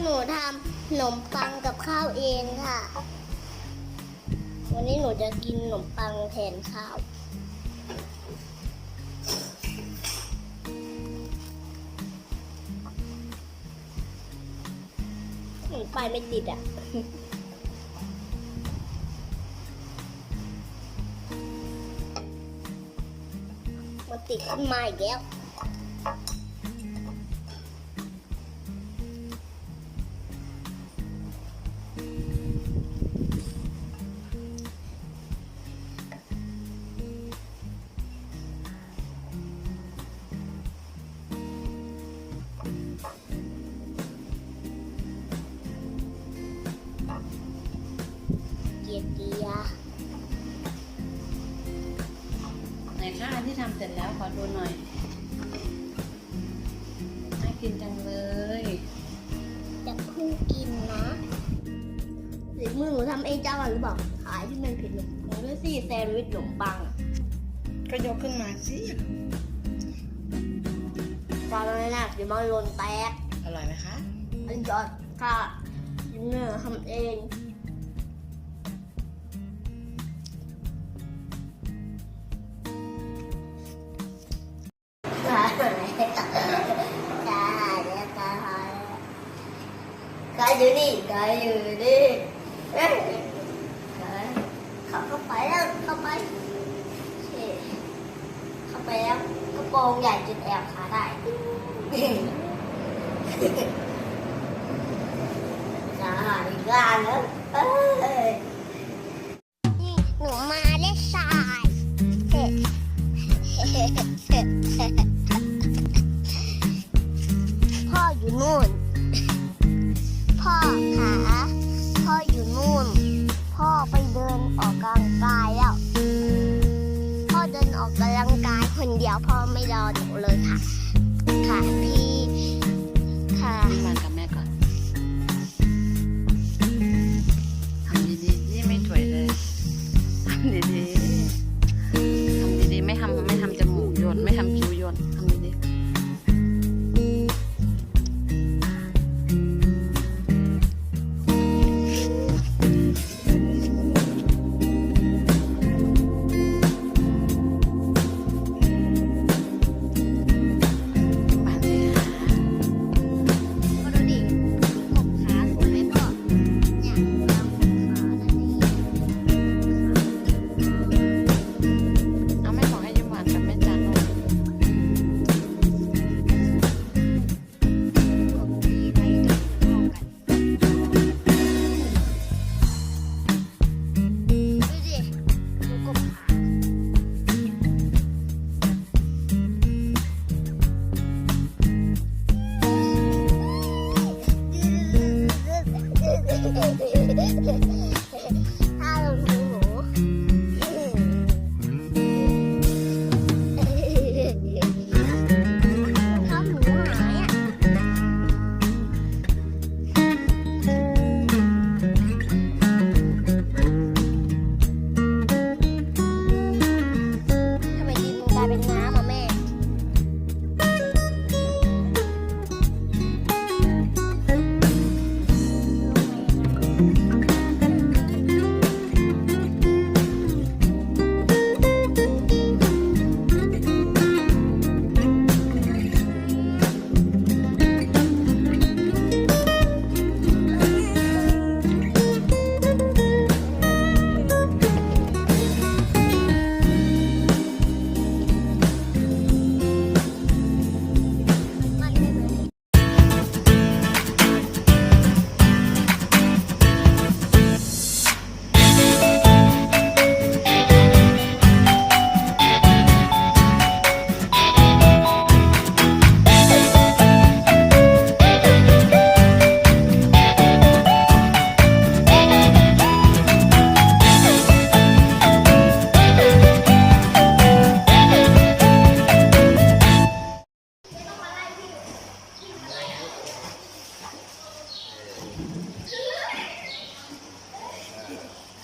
หนูทำขนมปังกับข้าวเองค่ะ วันนี้หนูจะกินขนมปังแทนข้าวหนูไปไม่ติดอะมันติดขึ้นมาอีกแล้ว กียร์เกียร์ไหนคะอันที่ทำเสร็จแล้วขอดูหน่อยน่ากินจังเลยจะเพิ่งกินนะหรือมือหนูทำเองจ้าหรือเปล่าขายที่มันผิดหนูหนูด้วยสิแซนด์วิชขนมปังอะก็ยกขึ้นมาสิตอนนั้นน่ะเดี๋ยวมันหล่นแตกอร่อยไหมคะ อันจอดค่ะเนื้อทำเอง จ้าจ้าจ้าจ้าก็อยู่นี่ก็อยู่นี่เข้าเข้าไปแล้วเข้าไปเข้าไปแล้วกระโปรงใหญ่จนแอบขาได้จะหาอีกงานแล้ว ยอหนูเลยค่ะ ค่ะพี่ค่ะมากับแม่ก่อนทำดีๆนี่ไม่ถวยเลยทำดี Yes.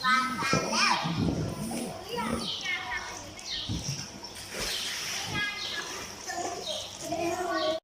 Batalha.